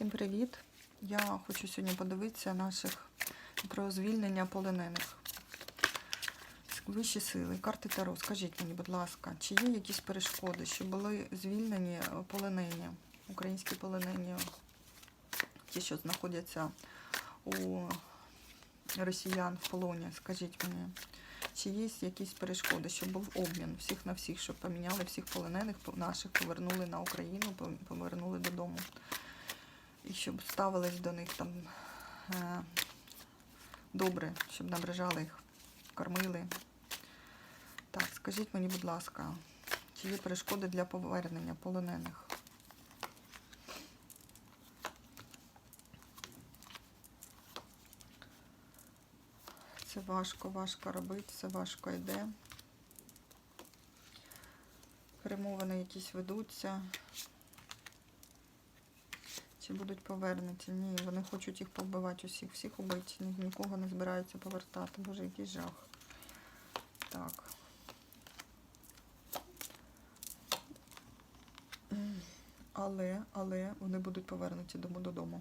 Всім привіт! Я хочу сьогодні подивитися наших про звільнення полонених. Вищі сили, карти Таро. Скажіть мені, будь ласка, чи є якісь перешкоди, що були звільнені полонені, українські полонені, ті, що знаходяться у росіян в полоні? Скажіть мені, чи є якісь перешкоди, щоб був обмін всіх на всіх, щоб поміняли всіх полонених наших, повернули на Україну, повернули додому? І щоб ставились до них там е, добре, щоб набражали їх, кормили. Так, скажіть мені, будь ласка, чи є перешкоди для повернення полонених? Це важко, важко робити, це важко йде. Перемовини якісь ведуться. Чи будуть повернуті? Ні, вони хочуть їх повбивати усіх, всіх убити. Нікого не збираються повертати. Боже, який жах. Так. Але, але вони будуть повернуті дому додому.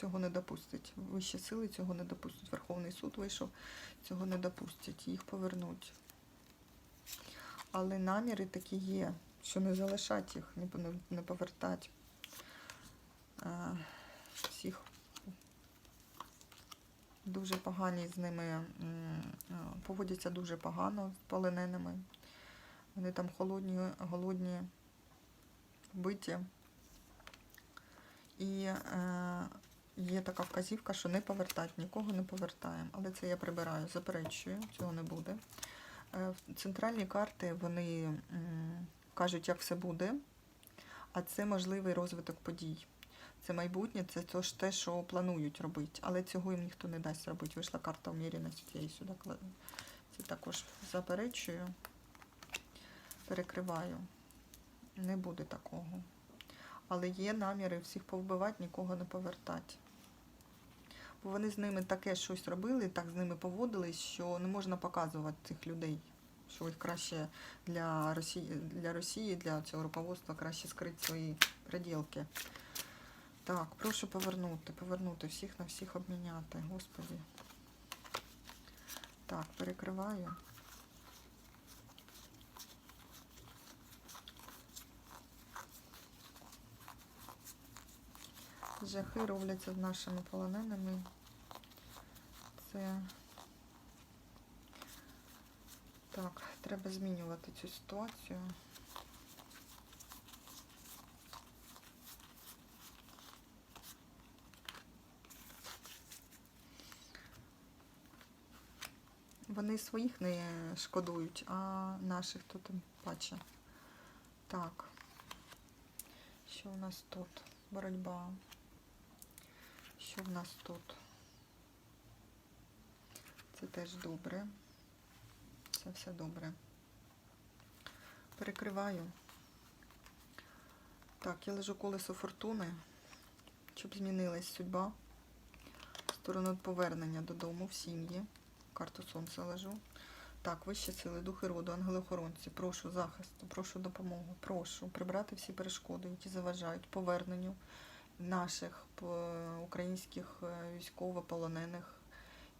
Цього не допустять. Вищі сили цього не допустять. Верховний суд вийшов, цього не допустять. Їх повернуть. Але наміри такі є, що не залишать їх, не, повертать всіх дуже погані з ними е, поводяться дуже погано з полоненими. Вони там холодні, голодні, вбиті. І е, є така вказівка, що не повертати, нікого не повертаємо. Але це я прибираю, заперечую, цього не буде. Е, центральні карти вони м, кажуть, як все буде, а це можливий розвиток подій. Це майбутнє, це то ж те, що планують робити. Але цього їм ніхто не дасть робити. Вийшла карта уміряності, я її сюди кладу. Це також заперечую, перекриваю. Не буде такого. Але є наміри всіх повбивати, нікого не повертати. Бо вони з ними таке щось робили, так з ними поводились, що не можна показувати цих людей. Що їх краще для Росії, для Росії, для цього руководства краще скрити свої приділки. Так, прошу повернути, повернути всіх на всіх обміняти, господі. Так, перекриваю. Жахи робляться з нашими полоненими. Це так, треба змінювати цю ситуацію. Вони своїх не шкодують, а наших то тим паче. Так. Що у нас тут? Боротьба. Що в нас тут? Це теж добре. Це все добре. Перекриваю. Так, я лежу колесо фортуни, щоб змінилась судьба. В сторону повернення додому в сім'ї. Карту сонця лежу. Так, вищі сили, духи роду, ангели-охоронці, прошу захисту, прошу допомогу, прошу прибрати всі перешкоди, які заважають поверненню наших українських е, військовополонених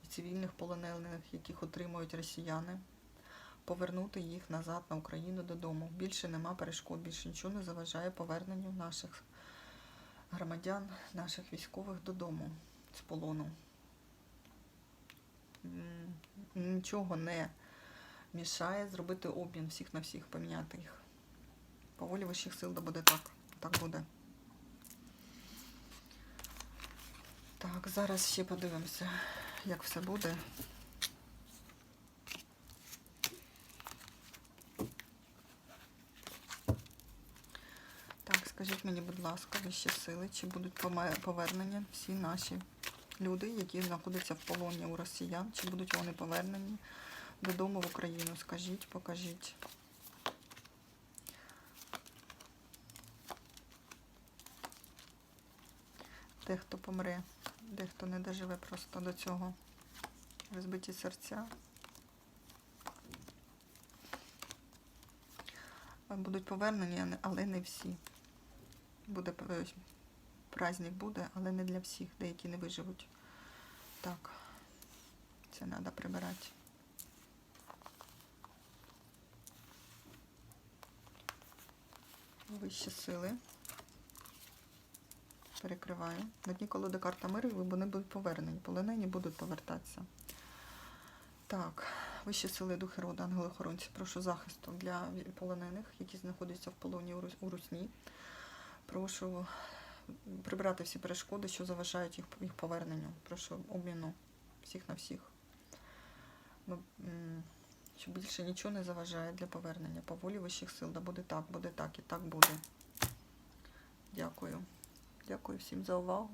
і цивільних полонених, яких отримують росіяни, повернути їх назад на Україну додому. Більше нема перешкод, більше нічого не заважає поверненню наших громадян, наших військових додому з полону. Нічого не мішає зробити обмін всіх на всіх, поміняти їх. По волі вищих сил да буде так. Так буде. Так, зараз ще подивимося, як все буде. Так, скажіть мені, будь ласка, вищі сили, чи будуть повернені всі наші люди, які знаходяться в полоні у росіян, чи будуть вони повернені додому в Україну? Скажіть, покажіть. Дехто помре, дехто не доживе просто до цього. Розбиті серця. Будуть повернені, але не всі. Буде праздник буде, але не для всіх, деякі не виживуть. Так, це треба прибирати. Вищі сили. Перекриваю. На дні колоди карта миру, вони будуть повернені. Полонені будуть повертатися. Так, вищі сили духи роду, ангели-охоронці, прошу захисту для полонених, які знаходяться в полоні у Русні. Прошу прибрати всі перешкоди, що заважають їх, їх поверненню. Прошу обміну всіх на всіх. Щоб більше нічого не заважає для повернення. По волі вищих сил, да буде так, буде так і так буде. Дякую. Дякую всім за увагу.